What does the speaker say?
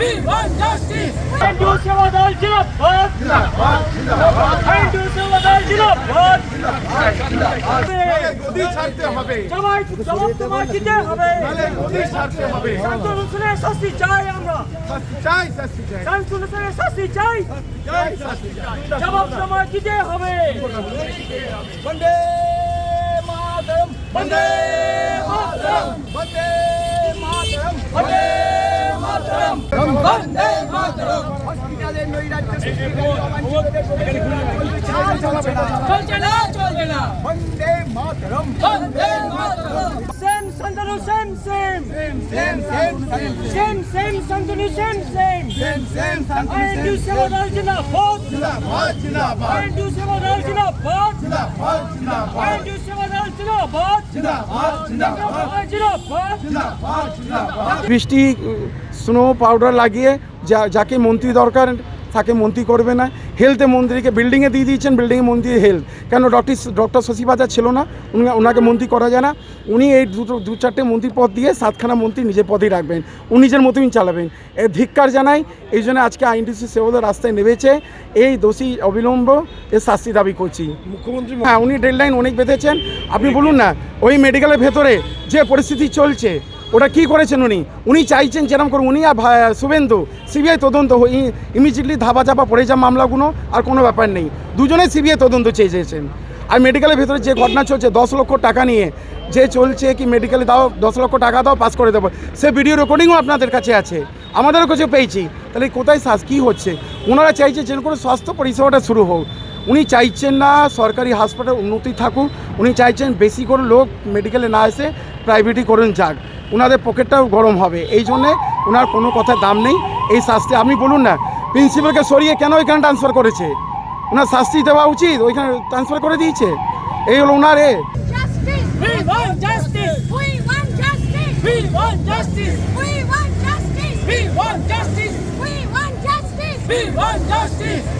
We want justice. দল জিন্দাবাদ হিন্দু সেবা দল জিন্দাবাদ গদি ছাড়তে হবে জবাই জবাব তোমার দিতে হবে গদি ছাড়তে হবে শান্তনু হোসেনের শাস্তি চাই আমরা শাস্তি চাই শাস্তি চাই শান্তনু হোসেনের শাস্তি চাই চাই শাস্তি চাই জবাব তোমার দিতে হবে Vande Mataram Vande Vande Mataram Vande Mataram same Santanu same same same same same same Santanu same same same same Santanu same I do सेवा अर्जुना बहुत जिंदाबाद जिंदाबाद आई डू सेवा अर्जुना बहुत जिंदाबाद जिंदाबाद বৃষ্টি স্নো পাউডার লাগিয়ে যা যাকে মন্ত্রী দরকার তাকে মন্ত্রী করবে না। হেলথে মন্ত্রীকে বিল্ডিংয়ে দিয়ে দিয়েছেন বিল্ডিংয়ে মন্ত্রী হেলথ কেন ডক্টর ডক্টর শশী বাজার ছিল না? উনি ওনাকে মন্ত্রী করা যায় না। উনি এই দুটো দু চারটে মন্ত্রী পদ দিয়ে সাতখানা মন্ত্রী নিজের পদেই রাখবেন। উনি নিজের মতোই চালাবেন। এ ধিক্কার জানাই এই জন্য আজকে আইনটিসি সেবদের রাস্তায় নেমেছে। এই দোষী অবিলম্ব এর শাস্তি দাবি করছি। মুখ্যমন্ত্রী হ্যাঁ উনি ডেডলাইন অনেক বেঁধেছেন। আপনি বলুন না ওই মেডিকেলের ভেতরে যে পরিস্থিতি চলছে ওটা কি করেছেন উনি? উনি চাইছেন যেরকম করে উনি আর শুভেন্দু, সিবিআই তদন্ত ইমিডিয়েটলি ধাবা চাপা পড়ে যা মামলাগুলো আর কোনো ব্যাপার নেই। দুজনে সিবিআই তদন্ত চেয়ে চেয়েছেন। আর মেডিকেলের ভেতরে যে ঘটনা চলছে, দশ লক্ষ টাকা নিয়ে, যে চলছে কি মেডিকেলে দাও, দশ লক্ষ টাকা দাও পাস করে দেবো। সে ভিডিও রেকর্ডিংও আপনাদের কাছে আছে। আমাদেরও কাছে পেয়েছি। তাহলে কোথায় শ্বাস কী হচ্ছে? ওনারা চাইছে যেন করে স্বাস্থ্য পরিষেবাটা শুরু হোক। উনি চাইছেন না সরকারি হাসপাতাল উন্নতি থাকুক উনি চাইছেন বেশি করে লোক মেডিকেলে না এসে প্রাইভেটই করেন যাক। ওনাদের পকেটটাও গরম হবে। এই জন্যে ওনার কোনো কথার দাম নেই। এই শাস্তি আপনি বলুন না প্রিন্সিপালকে সরিয়ে কেন ওইখানে ট্রান্সফার করেছে? ওনার শাস্তি দেওয়া উচিত? ওইখানে ট্রান্সফার করে দিয়েছে? এই হলো ওনার এ। Justice! We want justice.